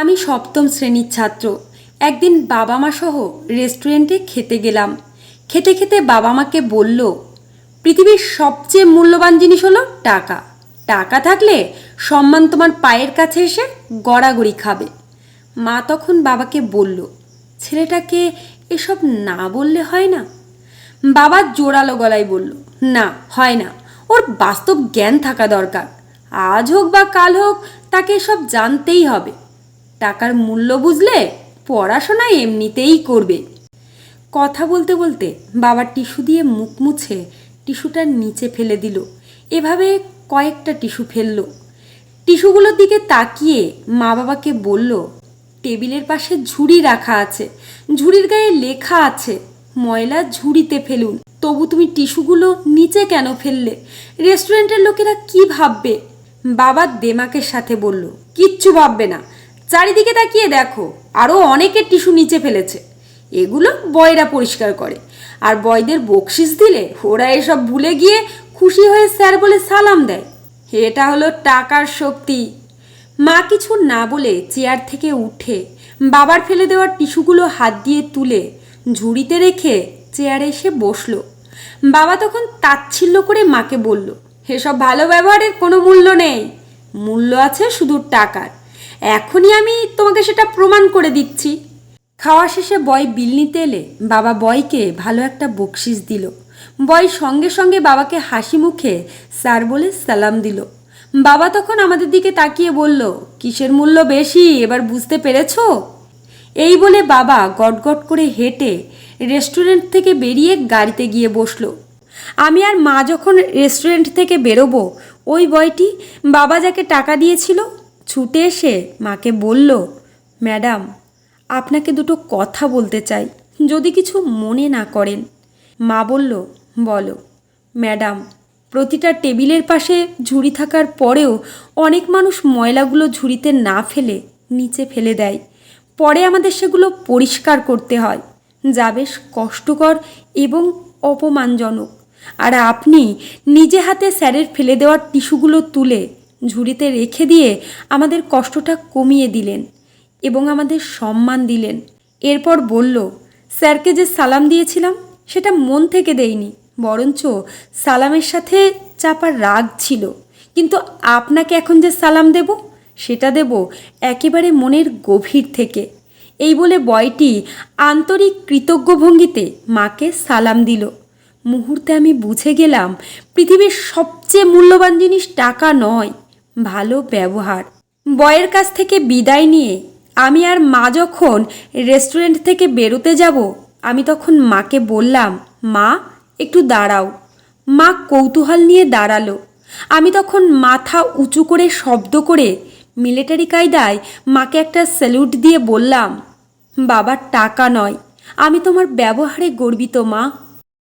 আমি সপ্তম শ্রেণির ছাত্র। একদিন বাবা মা সহ রেস্টুরেন্টে খেতে গেলাম। খেতে খেতে বাবা মাকে বলল, পৃথিবীর সবচেয়ে মূল্যবান জিনিস হলো টাকা। টাকা থাকলে সম্মান তোমার পায়ের কাছে এসে গড়াগড়ি খাবে। মা তখন বাবাকে বলল, ছেলেটাকে এসব না বললে হয় না? বাবা জোরালো গলায় বলল, না, হয় না। ওর বাস্তব জ্ঞান থাকা দরকার। আজ হোক বা কাল হোক তাকে সব জানতেই হবে। টাকার মূল্য বুঝলে পড়াশোনা এমনিতেই করবে। কথা বলতে বলতে বাবা টিস্যু দিয়ে মুখ মুছে টিস্যুটার নিচে ফেলে দিল। এভাবে কয়েকটা টিস্যু ফেলল। টিস্যুগুলোর দিকে তাকিয়ে মা বাবাকে বলল, টেবিলের পাশে ঝুড়ি রাখা আছে। ঝুড়ির গায়ে লেখা আছে, ময়লা ঝুড়িতে ফেলুন। তবু তুমি টিস্যুগুলো নিচে কেন ফেললে? রেস্টুরেন্টের লোকেরা কি ভাববে? বাবা দেমাকের সাথে বলল, কিচ্ছু ভাববে না। চারিদিকে তাকিয়ে দেখো আরও অনেকের টিস্যু নিচে ফেলেছে। এগুলো বয়রা পরিষ্কার করে। আর বয়দের বকশিস দিলে ওরা এসব ভুলে গিয়ে খুশি হয়ে স্যার বলে সালাম দেয়। এটা হলো টাকার শক্তি। মা কিছু না বলে চেয়ার থেকে উঠে বাবার ফেলে দেওয়া টিস্যুগুলো হাত দিয়ে তুলে ঝুড়িতে রেখে চেয়ারে এসে বসল। বাবা তখন তাচ্ছিল্য করে মাকে বলল, এসব ভালো ব্যবহারের কোনো মূল্য নেই। মূল্য আছে শুধু টাকার। এখনই আমি তোমাকে সেটা প্রমাণ করে দিচ্ছি। খাওয়া শেষে বয় বিল নিতে এলে বাবা বয়কে ভালো একটা বকশিস দিল। বয় সঙ্গে সঙ্গে বাবাকে হাসি মুখে স্যার বলে সালাম দিল। বাবা তখন আমাদের দিকে তাকিয়ে বলল, কিসের মূল্য বেশি, এবার বুঝতে পেরেছ? এই বলে বাবা গটগট করে হেঁটে রেস্টুরেন্ট থেকে বেরিয়ে গাড়িতে গিয়ে বসল। আমি আর মা যখন রেস্টুরেন্ট থেকে বেরোবো, ওই বয়টি বাবা যাকে টাকা দিয়েছিল ছুটে এসে মাকে বলল, ম্যাডাম, আপনাকে দুটো কথা বলতে চাই, যদি কিছু মনে না করেন। মা বলল, বলো। ম্যাডাম, প্রতিটা টেবিলের পাশে ঝুড়ি থাকার পরেও অনেক মানুষ ময়লাগুলো ঝুড়িতে না ফেলে নিচে ফেলে দেয়। পরে আমাদের সেগুলো পরিষ্কার করতে হয়। যা বেশ কষ্টকর এবং অপমানজনক। আর আপনি নিজে হাতে স্যারের ফেলে দেওয়া টিস্যুগুলো তুলে ঝুড়িতে রেখে দিয়ে আমাদের কষ্টটা কমিয়ে দিলেন এবং আমাদের সম্মান দিলেন। এরপর বলল, স্যারকে যে সালাম দিয়েছিলাম, সেটা মন থেকে দেইনি বরঞ্চ সালামের সাথে চাপার রাগ ছিল। কিন্তু আপনাকে এখন যে সালাম দেব, সেটা দেব একেবারে মনের গভীর থেকে। এই বলে বয়টি আন্তরিক কৃতজ্ঞ ভঙ্গিতে মাকে সালাম দিল। মুহূর্তে আমি বুঝে গেলাম, পৃথিবীর সবচেয়ে মূল্যবান জিনিস টাকা নয়। ভালো ব্যবহার। বয়ের কাছ থেকে বিদায় নিয়ে আমি আর মা যখন রেস্টুরেন্ট থেকে বেরোতে যাব, আমি তখন মাকে বললাম, মা, একটু দাঁড়াও। মা কৌতূহল নিয়ে দাঁড়াল। আমি তখন মাথা উঁচু করে শব্দ করে মিলিটারি কায়দায় মাকে একটা স্যালুট দিয়ে বললাম বাবার টাকা নয়। আমি তোমার ব্যবহারে গর্বিত, মা।